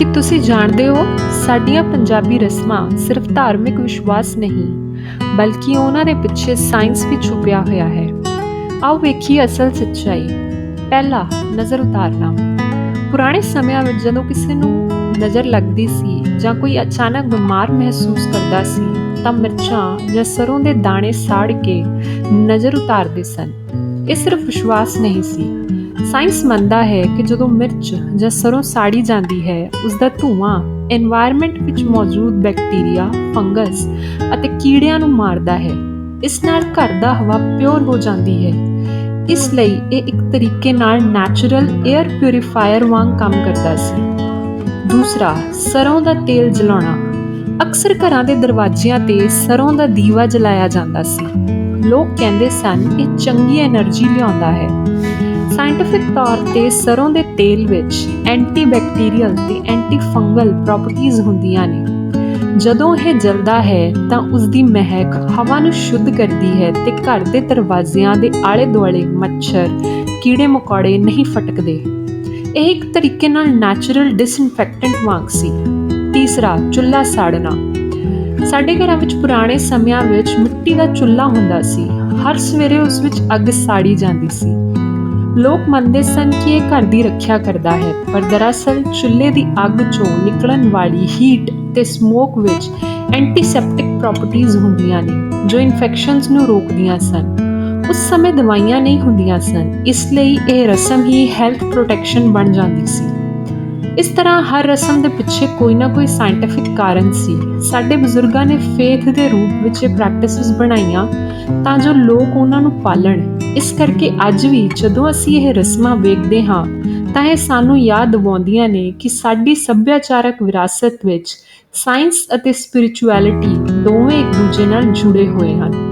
ਕਿ ਤੁਸੀਂ ਜਾਣਦੇ ਹੋ, ਸਾਡੀਆਂ ਪੰਜਾਬੀ ਰਸਮਾਂ ਸਿਰਫ ਧਾਰਮਿਕ ਵਿਸ਼ਵਾਸ ਨਹੀਂ, ਬਲਕਿ ਉਹਨਾਂ ਦੇ ਪਿੱਛੇ ਸਾਇੰਸ ਵੀ ਛੁਪਿਆ ਹੋਇਆ ਹੈ। ਆਓ ਵੇਖੀਏ ਅਸਲ ਸੱਚਾਈ। ਪਹਿਲਾ, ਨਜ਼ਰ ਉਤਾਰਨਾ। ਪੁਰਾਣੇ ਸਮਿਆਂ ਵਿੱਚ ਜਦੋਂ ਕਿਸੇ ਨੂੰ ਨਜ਼ਰ ਲੱਗਦੀ ਸੀ ਜਾਂ ਕੋਈ ਅਚਾਨਕ ਬਿਮਾਰ ਮਹਿਸੂਸ ਕਰਦਾ ਸੀ, ਤਾਂ ਮਿਰਚਾਂ ਜਾਂ ਸਰੋਂ ਦੇ ਦਾਣੇ ਸਾੜ ਕੇ ਨਜ਼ਰ ਉਤਾਰਦੇ ਸਨ। ਇਹ ਸਿਰਫ ਵਿਸ਼ਵਾਸ ਨਹੀਂ ਸੀ। ਸਾਇੰਸ ਮੰਨਦਾ ਹੈ ਕਿ ਜਦੋਂ ਮਿਰਚ ਜਾਂ ਸਰੋਂ ਸਾੜੀ ਜਾਂਦੀ ਹੈ ਉਸ ਦਾ ਧੂਆਂ এনवायरमेंट ਵਿੱਚ ਮੌਜੂਦ ਬੈਕਟੀਰੀਆ ਫੰਗਸ ਅਤੇ ਕੀੜਿਆਂ ਨੂੰ ਮਾਰਦਾ ਹੈ। ਇਸ ਨਾਲ ਘਰ ਦਾ ਹਵਾ ਪਿਓਰ ਹੋ ਜਾਂਦੀ ਹੈ। ਇਸ ਲਈ ਇਹ ਇੱਕ ਤਰੀਕੇ ਨਾਲ ਨੈਚੁਰਲ 에ਅਰ ਪਿਊਰੀਫਾਇਰ ਵਾਂਗ ਕੰਮ ਕਰਦਾ ਸੀ। ਦੂਸਰਾ, ਸਰੋਂ ਦਾ ਤੇਲ ਜਲਾਉਣਾ। ਅਕਸਰ ਘਰਾਂ ਦੇ ਦਰਵਾਜ਼ਿਆਂ ਤੇ ਸਰੋਂ ਦਾ ਦੀਵਾ ਜਲਾਇਆ ਜਾਂਦਾ ਸੀ। ਲੋਕ ਕਹਿੰਦੇ ਸਨ, ਇਹ ਚੰਗੀ એનર્ਜੀ ਲਿਆਉਂਦਾ ਹੈ। ਸਾਇੰਟਿਫਿਕ ਤੌਰ ਤੇ ਸਰੋਂ ਦੇ ਤੇਲ ਵਿੱਚ ਐਂਟੀਬੈਕਟੀਰੀਅਲ ਤੇ ਐਂਟੀ ਫੰਗਲ ਪ੍ਰੋਪਰਟੀਆਂ ਹੁੰਦੀਆਂ ਨੇ। ਜਦੋਂ ਇਹ ਜਲਦਾ ਹੈ, ਤਾਂ ਉਸ ਦੀ ਮਹਿਕ ਹਵਾ ਨੂੰ ਸ਼ੁੱਧ ਕਰਦੀ ਹੈ ਤੇ ਘਰ ਦੇ ਦਰਵਾਜ਼ਿਆਂ ਦੇ ਆਲੇ-ਦੁਆਲੇ ਮੱਛਰ ਕੀੜੇ ਮਕੌੜੇ ਨਹੀਂ ਫਟਕਦੇ। ਇਹ ਇੱਕ ਤਰੀਕੇ ਨਾਲ ਨੈਚੁਰਲ ਡਿਸਇਨਫੈਕਟੈਂਟ ਵਾਂਗ ਸੀ। ਤੀਸਰਾ, ਚੁੱਲ੍ਹਾ ਸਾੜਨਾ। ਸਾਡੇ ਘਰਾਂ ਵਿੱਚ ਪੁਰਾਣੇ ਸਮਿਆਂ ਵਿੱਚ ਮਿੱਟੀ ਦਾ ਚੁੱਲ੍ਹਾ ਹੁੰਦਾ ਸੀ। ਹਰ ਸਵੇਰੇ ਉਸ ਵਿੱਚ ਅੱਗ ਸਾੜੀ ਜਾਂਦੀ ਸੀ। ਲੋਕ ਮੰਨਦੇ ਸਨ ਕਿ ਇਹ ਘਰ ਦੀ ਰੱਖਿਆ ਕਰਦਾ ਹੈ? ਪਰ ਦਰਅਸਲ ਚੁੱਲ੍ਹੇ ਦੀ ਅੱਗ ਚੋਂ ਨਿਕਲਣ ਵਾਲੀ ਹੀਟ ਤੇ ਸਮੋਕ ਵਿੱਚ ਐਂਟੀਸੈਪਟਿਕ ਪ੍ਰੋਪਰਟੀਆਂ ਹੁੰਦੀਆਂ ਨੇ, ਜੋ ਇਨਫੈਕਸ਼ਨਸ ਨੂੰ ਰੋਕਦੀਆਂ ਸਨ। ਉਸ ਸਮੇਂ ਦਵਾਈਆਂ ਨਹੀਂ ਹੁੰਦੀਆਂ ਸਨ, ਇਸ ਲਈ ਇਹ ਰਸਮ ਹੀ ਹੈਲਥ ਪ੍ਰੋਟੈਕਸ਼ਨ ਬਣ ਜਾਂਦੀ ਸੀ। ਇਸ ਤਰ੍ਹਾਂ ਹਰ ਰਸਮ ਦੇ ਪਿੱਛੇ ਕੋਈ ਨਾ ਕੋਈ ਸਾਇੰਟਿਫਿਕ ਕਾਰਨ ਸੀ। ਸਾਡੇ ਬਜ਼ੁਰਗਾਂ ਨੇ ਫੇਥ ਦੇ ਰੂਪ ਵਿੱਚ ਇਹ ਪ੍ਰੈਕਟਿਸਿਸ ਬਣਾਈਆਂ ਤਾਂ ਜੋ ਲੋਕ ਉਹਨਾਂ ਨੂੰ ਪਾਲਣ। ਇਸ ਕਰਕੇ ਅੱਜ ਵੀ ਜਦੋਂ ਅਸੀਂ ਇਹ ਰਸਮਾਂ ਵੇਖਦੇ ਹਾਂ, ਤਾਂ ਇਹ ਸਾਨੂੰ ਯਾਦ ਦਿਵਾਉਂਦੀਆਂ ਨੇ ਕਿ ਸਾਡੀ ਸੱਭਿਆਚਾਰਕ ਵਿਰਾਸਤ ਵਿੱਚ ਸਾਇੰਸ ਅਤੇ ਸਪਿਰਚੁਅਲਿਟੀ ਦੋਵੇਂ ਇੱਕ ਦੂਜੇ ਨਾਲ ਜੁੜੇ ਹੋਏ ਹਨ।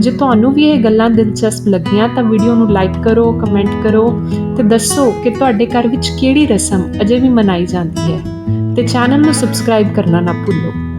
ਜੇ ਤੁਹਾਨੂੰ ਵੀ ਇਹ ਗੱਲਾਂ ਦਿਲਚਸਪ ਲੱਗੀਆਂ ਤਾਂ ਵੀਡੀਓ ਨੂੰ ਲਾਈਕ ਕਰੋ ਕਮੈਂਟ ਕਰੋ ਤੇ ਦੱਸੋ ਕਿ ਤੁਹਾਡੇ ਘਰ ਵਿੱਚ ਕਿਹੜੀ ਰਸਮ ਅਜੇ ਵੀ ਮਨਾਈ ਜਾਂਦੀ ਹੈ। ਤੇ ਚੈਨਲ ਨੂੰ ਸਬਸਕ੍ਰਾਈਬ ਕਰਨਾ ਨਾ ਭੁੱਲੋ।